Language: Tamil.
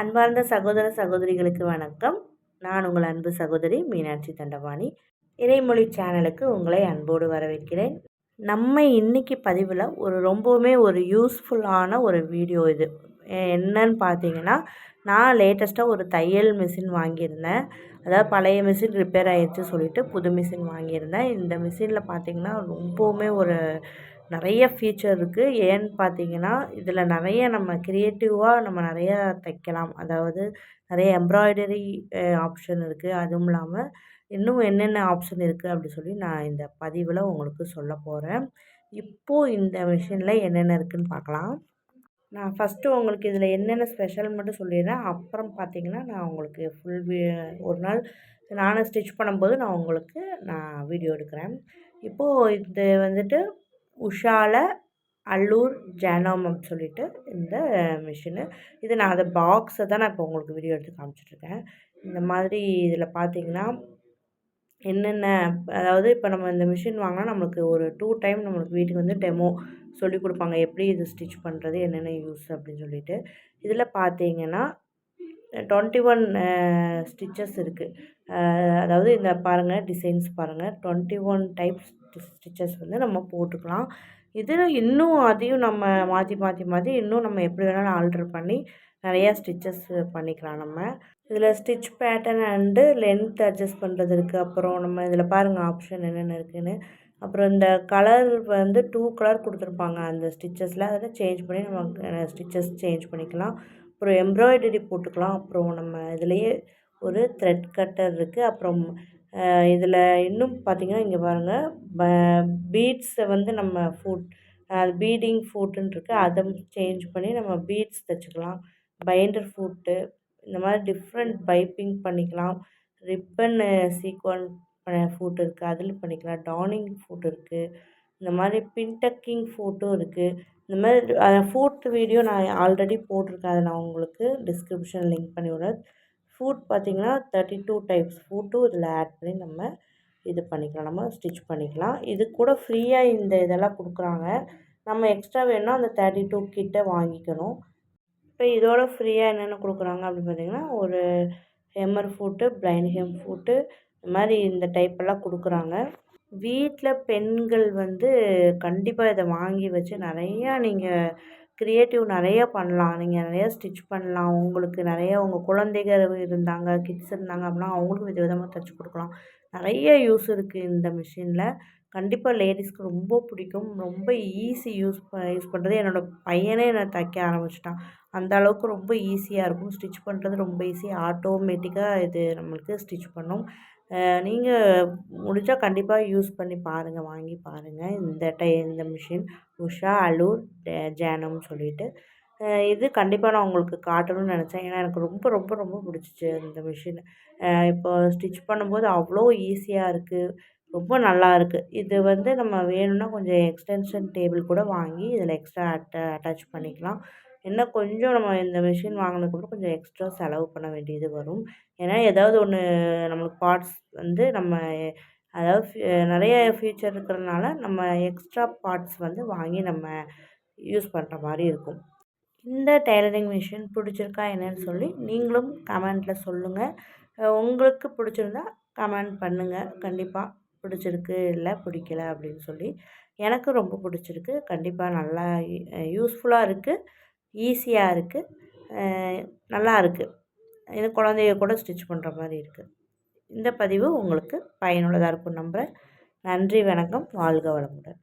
அன்பார்ந்த சகோதர சகோதரிகளுக்கு வணக்கம். நான் உங்கள் அன்பு சகோதரி மீனாட்சி தண்டபாணி. இறைமொழி சேனலுக்கு உங்களை அன்போடு வரவேற்கிறேன். நம்ம இன்றைக்கி பதிவில் ஒரு ரொம்பவுமே ஒரு யூஸ்ஃபுல்லான ஒரு வீடியோ இது. என்னன்னு பார்த்தீங்கன்னா நான் லேட்டஸ்ட்டாக ஒரு தையல் மிஷின் வாங்கியிருந்தேன். அதாவது பழைய மிஷின் ரிப்பேர் ஆகிடுச்சு சொல்லிவிட்டு புது மிஷின் வாங்கியிருந்தேன். இந்த மிஷினில் பார்த்திங்கன்னா ரொம்பவுமே ஒரு நிறைய ஃப்யூச்சர் இருக்குது ஏன்னு பார்த்தீங்கன்னா இதில் நிறைய நம்ம க்ரியேட்டிவாக நம்ம நிறையா தைக்கலாம். அதாவது நிறைய எம்ப்ராய்டரி ஆப்ஷன் இருக்குது அதுவும் இல்லாமல் இன்னும் என்னென்ன ஆப்ஷன் இருக்குது அப்படி சொல்லி நான் இந்த பதிவில் உங்களுக்கு சொல்ல போகிறேன் இப்போது இந்த மிஷினில் என்னென்ன இருக்குதுன்னு பார்க்கலாம் நான் ஃபஸ்ட்டு உங்களுக்கு இதில் என்னென்ன ஸ்பெஷல் மட்டும் சொல்லிடுறேன். அப்புறம் பார்த்தீங்கன்னா நான் உங்களுக்கு ஃபுல் வீ ஒரு நாள் நானும் ஸ்டிச் பண்ணும்போது நான் உங்களுக்கு நான் வீடியோ எடுக்கிறேன். இப்போது இது வந்துட்டு உஷால அல்லூர் ஜானோம் அப்படின்னு சொல்லிட்டு இந்த மிஷினு இது நான் அதை பாக்ஸை தான் நான் இப்போ உங்களுக்கு வீடியோ எடுத்து காமிச்சிட்ருக்கேன் இந்த மாதிரி இதில் பார்த்தீங்கன்னா என்னென்ன அதாவது இப்போ நம்ம இந்த மிஷின் வாங்கினா நம்மளுக்கு ஒரு டூ டைம் நம்மளுக்கு வீட்டுக்கு வந்து டெமோ சொல்லி கொடுப்பாங்க. எப்படி இது ஸ்டிச் பண்ணுறது என்னென்ன யூஸ் அப்படின்னு சொல்லிட்டு. இதில் பார்த்தீங்கன்னா டுவெண்ட்டி ஒன் ஸ்டிச்சஸ் இருக்குது அதாவது இந்த பாருங்கள் டிசைன்ஸ் பாருங்கள் டுவெண்ட்டி ஒன் டைப்ஸ் ஸ்டிச்சஸ் வந்து நம்ம போட்டுக்கலாம். இதில் இன்னும் அதையும் நம்ம மாற்றி மாற்றி மாற்றி இன்னும் நம்ம எப்படி வேணாலும் ஆல்ட்ரு பண்ணி நிறையா ஸ்டிச்சஸ் பண்ணிக்கலாம் நம்ம. இதில் stitch pattern and length adjust பண்ணுறது இருக்குது அப்புறம் நம்ம இதில் பாருங்கள் ஆப்ஷன் என்னென்ன இருக்குதுன்னு அப்புறம் இந்த கலர் வந்து டூ கலர் கொடுத்துருப்பாங்க அந்த ஸ்டிச்சஸில் அதில் சேஞ்ச் பண்ணி நம்ம ஸ்டிச்சஸ் சேஞ்ச் பண்ணிக்கலாம். அப்புறம் எம்ப்ராய்டரி போட்டுக்கலாம். அப்புறம் நம்ம இதுலேயே ஒரு த்ரெட் கட்டர் இருக்குது அப்புறம் இதில் இன்னும் பார்த்திங்கன்னா இங்கே பாருங்கள் ப பீட்ஸை வந்து நம்ம ஃபுட் அது பீடிங் ஃபுட்டுன்னு இருக்குது அதை சேஞ்ச் பண்ணி நம்ம பீட்ஸ் தைச்சிக்கலாம். பைண்டர் ஃபுட்டு இந்த மாதிரி டிஃப்ரெண்ட் பைப்பிங் பண்ணிக்கலாம். ரிப்பன்னு சீக்வன் ஃபுட் இருக்குது அதில் பண்ணிக்கலாம். டானிங் ஃபுட் இருக்குது இந்த மாதிரி பின்டக்கிங் ஃபூட்டும் இருக்குது இந்த மாதிரி ஃபுட் வீடியோ நான் ஆல்ரெடி போட்டிருக்கேன். அதை நான் உங்களுக்கு டிஸ்கிரிப்ஷன் லிங்க் பண்ணி விட்றேன். ஃபுட் பார்த்திங்கன்னா தேர்ட்டி டூ டைப்ஸ் ஃபுட்டும் இதில் ஆட் பண்ணி நம்ம இது பண்ணிக்கலாம். நம்ம ஸ்டிச் பண்ணிக்கலாம். இது கூட ஃப்ரீயாக இந்த இதெல்லாம் கொடுக்குறாங்க. நம்ம எக்ஸ்ட்ரா வேணும்னா அந்த தேர்ட்டி டூ கிட்டே வாங்கிக்கணும். இப்போ இதோட ஃப்ரீயாக என்னென்ன கொடுக்குறாங்க அப்படின்னு பார்த்தீங்கன்னா ஒரு hemmer foot blind hem foot இந்த மாதிரி இந்த டைப்பெல்லாம் கொடுக்குறாங்க. வீட்டில் பெண்கள் வந்து கண்டிப்பாக இதை வாங்கி வச்சு நிறையா நீங்கள் க்ரியேட்டிவ் நிறைய பண்ணலாம். நீங்கள் நிறையா ஸ்டிச் பண்ணலாம். உங்களுக்கு நிறைய உங்கள் குழந்தைகள் இருந்தாங்க கிட்ஸ் இருந்தாங்க அப்படின்னா அவங்களுக்கு வித விதமாக தைச்சி கொடுக்கலாம். நிறைய யூஸ் இருக்குது இந்த மிஷினில் கண்டிப்பாக லேடிஸ்க்கு ரொம்ப பிடிக்கும். ரொம்ப ஈஸி யூஸ் ப யூஸ் பண்ணுறது என்னோடய பையனே என்னை தைக்க ஆரம்பிச்சிட்டான். அந்த அளவுக்கு ரொம்ப ஈஸியாக இருக்கும். ஸ்டிச் பண்ணுறது ரொம்ப ஈஸி ஆட்டோமேட்டிக்காக இது நம்மளுக்கு ஸ்டிச் பண்ணும். நீங்கள் முடிஞ்சால் கண்டிப்பாக யூஸ் பண்ணி பாருங்கள் வாங்கி பாருங்கள் இந்த டை இந்த மிஷின் உஷா அலூர் ஜேனம்னு சொல்லிட்டு. இது கண்டிப்பாக நான் உங்களுக்கு காட்டணும்னு நினச்சேன். ஏன்னா எனக்கு ரொம்ப ரொம்ப ரொம்ப பிடிச்சிச்சு இந்த மிஷின். இப்போ ஸ்டிச் பண்ணும்போது அவ்வளோ ஈஸியாக இருக்குது ரொம்ப நல்லா இருக்குது இது வந்து நம்ம வேணும்னா கொஞ்சம் எக்ஸ்டென்ஷன் டேபிள் கூட வாங்கி இதில் எக்ஸ்ட்ரா அட்ட அட்டாச் பண்ணிக்கலாம். என்ன கொஞ்சம் நம்ம இந்த மிஷின் வாங்கினதுக்கப்புறம் கொஞ்சம் எக்ஸ்ட்ரா செலவு பண்ண வேண்டியது வரும். ஏன்னா ஏதாவது ஒன்று நம்மளுக்கு பார்ட்ஸ் வந்து நம்ம அதாவது நிறைய ஃபியூச்சர் இருக்கிறதுனால நம்ம எக்ஸ்ட்ரா பார்ட்ஸ் வந்து வாங்கி நம்ம யூஸ் பண்ணுற மாதிரி இருக்கும். இந்த டெய்லரிங் மிஷின் பிடிச்சிருக்கா என்னன்னு சொல்லி நீங்களும் கமெண்ட்டில் சொல்லுங்கள் உங்களுக்கு பிடிச்சிருந்தா கமெண்ட் பண்ணுங்கள் கண்டிப்பாக பிடிச்சிருக்கு இல்லை பிடிக்கல அப்படின்னு சொல்லி. எனக்கு ரொம்ப பிடிச்சிருக்கு. கண்டிப்பாக நல்லா யூஸ்ஃபுல்லாக இருக்குது ஈஸியாக இருக்குது நல்லா இருக்குது இது குழந்தைய கூட ஸ்டிச் பண்ணுற மாதிரி இருக்குது இந்த பதிவு உங்களுக்கு பயனுள்ளதாக இருக்கும் நம்புகிறேன் நன்றி வணக்கம். வாழ்க வளமுடன்.